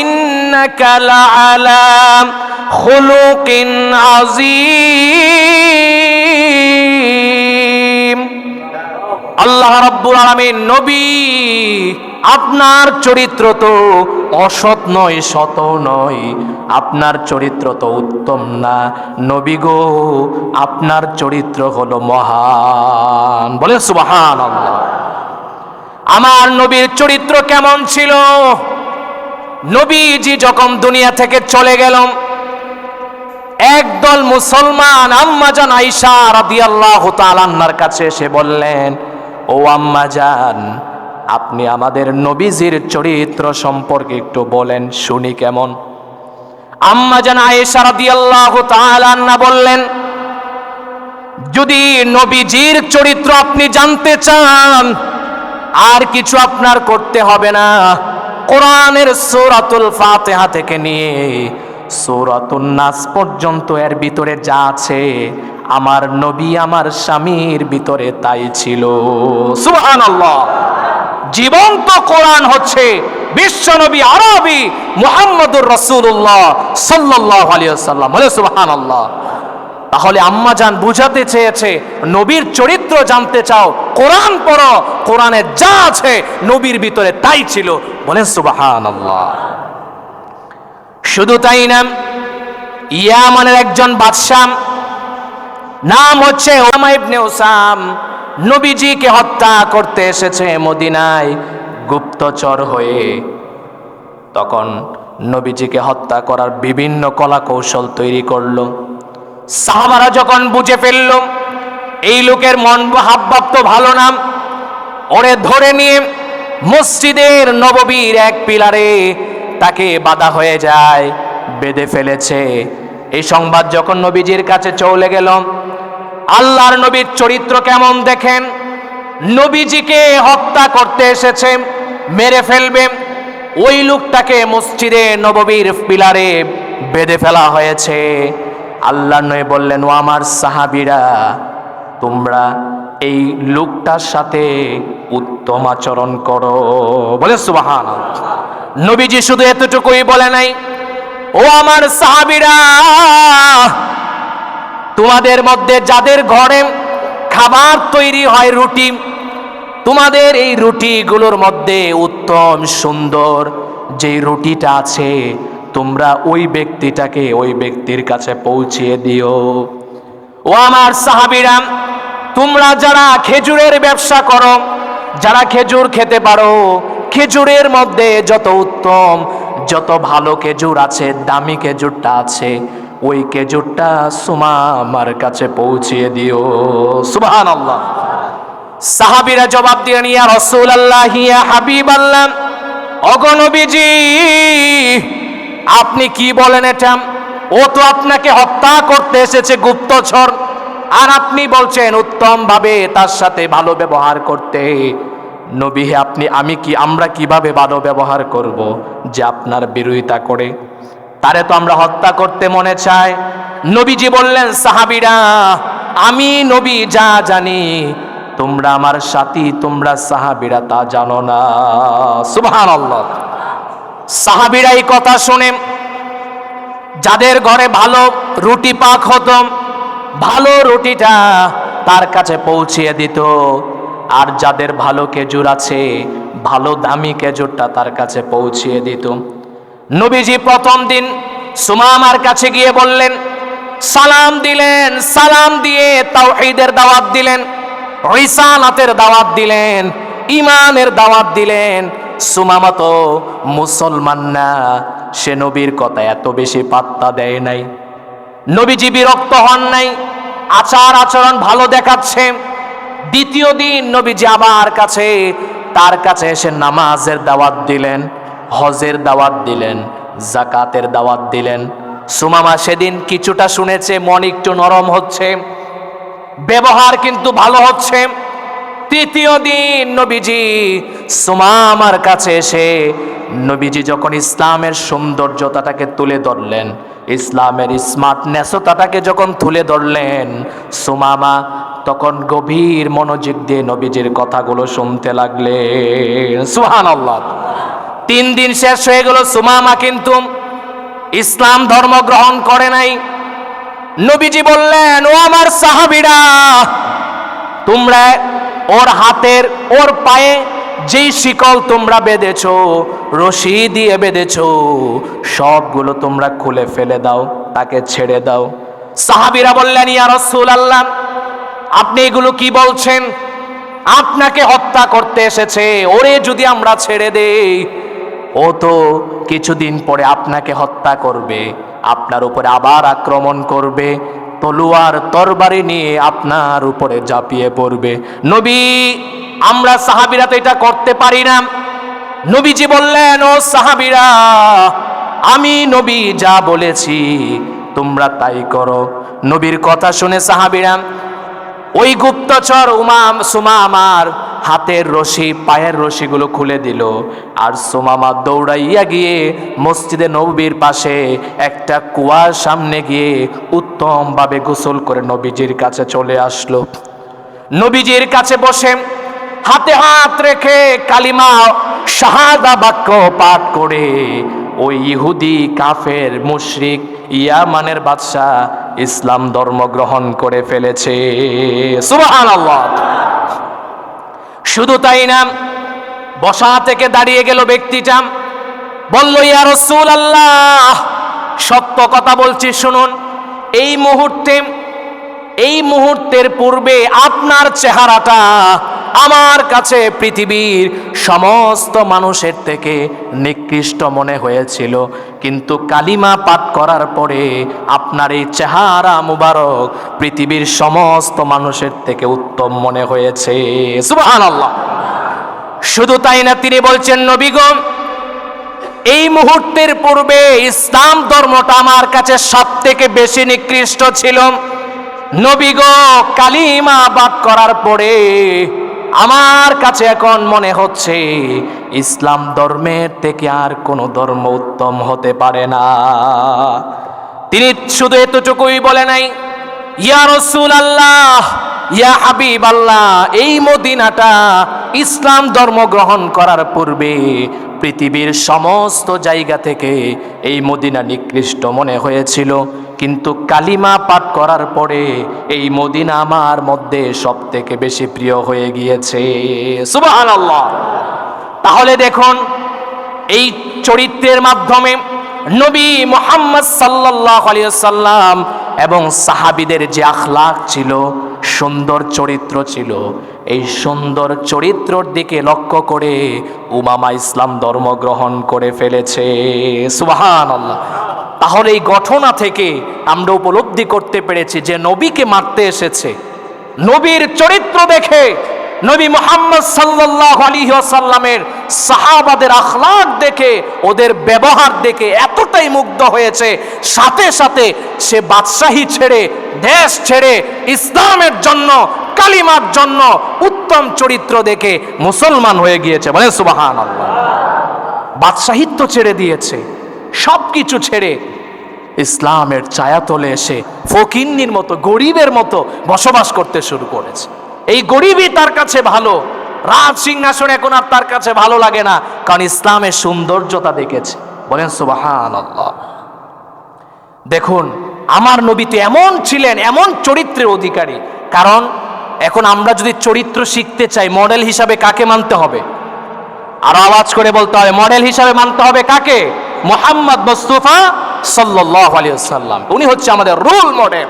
ইন্নাকা লাআলা খুলুকিন আযীম। আল্লাহ রাব্বুল আলামিন নবী, আপনার চরিত্র তো অসৎ নয় শত নয়। আপনার চরিত্র তো উত্তম না। নবী গো, আপনার চরিত্র হলো মহান। বলে সুবহান আমার নবীর চরিত্র কেমন ছিল? নবীজি যখন দুনিয়া থেকে চলে গেলাম, একদল মুসলমান আম্মাজান আইসা রাদিয়াল্লাহু তাআলার কাছে এসে বললেন, ও আম্মাজান আপনি আমাদের নবীজির চরিত্র সম্পর্কে একটু বলেন, শুনি কেমন? আম্মাজান আয়েশা রাদিয়াল্লাহু তাআলা বললেন, যদি নবীজির চরিত্র আপনি জানতে চান, আর কিছু আপনার করতে হবে না। কোরআনের সূরাতুল ফাতিহা থেকে নিয়ে সূরাতুন নাস পর্যন্ত এর ভিতরে যা আছে, আমার নবী, আমার স্বামীর ভিতরে তাই ছিল। সুবহানাল্লাহ। জীবন্ত কোরআন হচ্ছে বিশ্বনবী আরবি মুহাম্মদুর রাসূলুল্লাহ সাল্লাল্লাহু আলাইহি ওয়াসাল্লাম। সুবহানাল্লাহ। তাহলে আম্মা জান বুঝাতে চেয়েছে, নবীর চরিত্র জানতে চাও, কোরআন পড়ো, কোরআনে যা আছে নবীর ভিতরে তাই ছিল। বলেন সুবহানাল্লাহ। শুধু তাই না, ইয়ামানের একজন বাদশাহ, নাম হচ্ছে ওসামা ইবনে ওসাম, নবীজিকে হত্যা করতে এসেছে মদিনায়, গুপ্তচর হয়ে। তখন নবীজিকে হত্যা করার বিভিন্ন কলা কৌশল তৈরি করল। সাহাবারা যখন বুঝে ফেলল, এই লোকের মন হাবভাব তো ভালো না, ওরে ধরে নিয়ে মসজিদের নববীর এক পিলারে তাকে বাধা হয়ে যায়, বেঁধে ফেলেছে। এই সংবাদ যখন নবীজির কাছে চলে গেল, আল্লাহর নবীর চরিত্র কেমন দেখেন? নবীজিকে হত্যা করতে এসেছে, মেরে ফেলবে। ওই লোকটাকে মসজিদে নববীর পিলারে বেঁধে ফেলা হয়েছে। আল্লাহ নয় বললেন, ও আমার সাহাবিরা, তোমরা এই লোকটার সাথে উত্তম আচরণ করো। বলে সুবাহান নবীজি শুধু এতটুকুই বলে নাই, ও আমার সাহাবিরা, তোমাদের মধ্যে যাদের ঘরে খাবার তৈরি হয় রুটি, তোমাদের এই রুটিগুলোর মধ্যে উত্তম সুন্দর যে রুটিটা আছে তোমরা ওই ব্যক্তিটাকে ওই ব্যক্তির কাছে পৌঁছিয়ে দিও। ও আমার সাহাবিরা, তোমরা যারা খেজুরের ব্যবসা করো, যারা খেজুর খেতে পারো, খেজুরের মধ্যে যত উত্তম, যত ভালো খেজুর আছে, দামি খেজুরটা আছে, ওই খেজুরটা সুমা আমার কাছে পৌঁছিয়ে দিও। সুবহান আল্লাহ সাহাবিরা জবাব দিয়ে নিয়া রসুল আল্লাহ হিয়া হাবিব আল্লাহ অগণবীজি আপনি কি বলেন এটা ও তো আপনাকে হত্যা করতে এসেছে গুপ্তচর। আর আপনি বলছেন উত্তম ভাবে তার সাথে ভালো ব্যবহার করতে। নবী হে, আপনি, আমি কি, আমরা কীভাবে ভালো ব্যবহার করব যে আপনার বিরোধিতা করে? তারে তো আমরা হত্যা করতে মনে চাই নবীজি বললেন, সাহাবিরা, আমি নবী, যা জানি, তোমরা আমার সাথী, তোমরা সাহাবিরা তা জানো না। সুবহানাল্লাহ। সাহাবিরা এই কথা শুনে, যাদের ঘরে ভালো রুটি পাক হতো, ভালো রুটিটা তার কাছে পৌঁছিয়ে দিত। আর যাদের ভালো খেজুর আছে, ভালো দামি খেজুরটা তার কাছে পৌঁছিয়ে দিত। নবীজি প্রথম দিন সুমামার কাছে গিয়ে বললেন, সালাম দিলেন, সালাম দিয়ে তাওহীদের দাওয়াত দিলেন, রিসালাতের দাওয়াত দিলেন ইমানের দাওয়াত দিলেন সুমামা তো মুসলমান না সে নবীর কথা এত বেশি পাত্তা দেয় নাই। নবীজি বিরক্ত হন নাই, আচার আচরণ ভালো দেখাচ্ছে। দ্বিতীয় দিন নবীজি আবার কাছে, তার কাছে এসে নামাজের দাওয়াত দিলেন, হজের দাওয়াত দিলেন জাকাতের দাওয়াত দিলেন। সুমামা সেদিন কিছুটা শুনেছে, মন একটু নরম হচ্ছে, ব্যবহার কিন্তু ভালো হচ্ছে। তৃতীয় দিন নবীজি সুমামার কাছে এসে নবীজি যখন ইসলামের সৌন্দর্যতাটাকে তুলে ধরলেন, ইসলামের স্মার্টনেসতাটাকে যখন তুলে ধরলেন, সুমামা তখন গভীর মনোযোগ দিয়ে নবীজির কথাগুলো শুনতে লাগলেন। সুহান আল্লাহ তিন দিন শেষ হয়ে গেল, সুমামা কিন্তু ইসলাম ধর্ম গ্রহণ করে নাই। নবীজি বললেন, ও আমার সাহাবিরা, তোমরা ওর হাতের ওর পায়ে যেই শিকল তোমরা বেঁধেছো, রশি দিয়ে বেঁধেছো, সবগুলো তোমরা খুলে ফেলে দাও, তাকে ছেড়ে দাও। সাহাবিরা বললেন, ইয়া রসুল আল্লাহ আপনি এগুলো কি বলছেন? আপনাকে হত্যা করতে এসেছে, ওরে যদি আমরা ছেড়ে দেই, ও তো কিছুদিন পরে আপনাকে হত্যা করবে, আপনার উপরে আবার আক্রমণ করবে তলোয়ার তরবারি নিয়ে আপনার উপরে ঝাঁপিয়ে পড়বে। নবী, আমরা সাহাবিরা তো এটা করতে পারি না। নবীজি বললেন, ও সাহাবিরা, আমি নবী যা বলেছি, তোমরা তাই করো। নবীর কথা শুনে সাহাবিরা, ওই গুপ্তচর উমাম সুমামার হাতের রশি, পায়ের রশিগুলো খুলে দিল আর সুমামা দৌড়াইয়া গিয়ে মসজিদে নবীর পাশে একটা কুয়ার সামনে গিয়ে উত্তমভাবে গোসল করে নবীজির কাছে চলে আসলো। নবীজির কাছে বসে হাতে হাত রেখে কালিমা শাহাদা বাক্য পাঠ করে ওই ইহুদি, কাফের, মুশরিক, ইয়ামানের বাদশাহ, ইসলাম ধর্ম গ্রহণ করে ফেলেছে। সুবহানাল্লাহ। শুধু তাই না, বসা থেকে দাঁড়িয়ে গেল ব্যক্তিটা। বলল, ইয়া রসুল আল্লাহ সত্য কথা বলছি, শুনুন, এই মুহূর্তে, এই মুহূর্তের পূর্বে আপনার চেহারাটা আমার কাছে পৃথিবীর সমস্ত মানুষের থেকে নিকৃষ্ট মনে হয়েছিল। কিন্তু কালিমা পাঠ করার পরে আপনার এই চেহারা মুবারক পৃথিবীর সমস্ত মানুষের থেকে উত্তম মনে হয়েছে। সুবহানাল্লাহ। শুধু তাই না, তিনি বলছেন নবীগণ এই মুহূর্তের পূর্বে ইসলাম ধর্মটা আমার কাছে সব থেকে বেশি নিকৃষ্ট ছিল। নবীগ কালিমা বাদ করার পরে আমার কাছে এখন মনে হচ্ছে ইসলাম ধর্মের থেকে আর কোনো ধর্ম উত্তম হতে পারে না। তিনি শুধু এতটুকুই বলে নাই, ইয়া রসুল আল্লাহ ইয়া হাবিব আল্লাহ এই মদিনাটা ইসলাম ধর্ম গ্রহণ করার পূর্বে পৃথিবীর সমস্ত জায়গা থেকে এই মদিনা নিকৃষ্ট মনে হয়েছিল। কিন্তু কালিমা পাঠ করার পরে এই মদিনা আমার মধ্যে সব থেকে বেশি প্রিয় হয়ে গিয়েছে। সুবহানাল্লাহ। তাহলে দেখুন, এই চরিত্রের মাধ্যমে নবী মোহাম্মদ সাল্লাহ সাল্লাম এবং সাহাবিদের যে আখলাক ছিল, সুন্দর চরিত্র ছিল। এই সুন্দর চরিত্রর দিকে লক্ষ্য করে উমামা ইসলাম ধর্ম গ্রহণ করে ফেলেছে। সুবাহান আল্লাহ তাহলে এই ঘটনা থেকে আমরা উপলব্ধি করতে পেরেছি যে নবীকে মারতে এসেছে। নবীর চরিত্র দেখে নবী মোহাম্মদ সাল্লাহ আলী সাহাবাদের আখলাক দেখে, ওদের ব্যবহার দেখে এতটাই মুগ্ধ হয়েছে। সাথে সাথে সে বাদশাহী ছেড়ে, দেশ ছেড়ে, ইসলামের জন্য, কালিমার জন্য উত্তম চরিত্র দেখে মুসলমান হয়ে গিয়েছে মানে সুবাহান বাদশাহিত্য ছেড়ে দিয়েছে। সব কিছু ছেড়ে ইসলামের ছায়াতলে এসে ফকিন্নির মতো, গরিবের মতো বসবাস করতে শুরু করেছে। এই গরিবই তার কাছে ভালো, রাজ সিংহাসন এখন আর তার কাছে ভালো লাগে না, কারণ ইসলামের সৌন্দর্যতা দেখেছে। বলেন সুবাহান দেখুন, আমার নবী তো এমন ছিলেন, এমন চরিত্রের অধিকারী। কারণ, এখন আমরা যদি চরিত্র শিখতে চাই, মডেল হিসাবে কাকে মানতে হবে? আরও আওয়াজ করে বলতে হবে, মডেল হিসাবে মানতে হবে কাকে? মোহাম্মদ মুস্তফা সাল্লাহ আলিয়া উনি হচ্ছে আমাদের রোল মডেল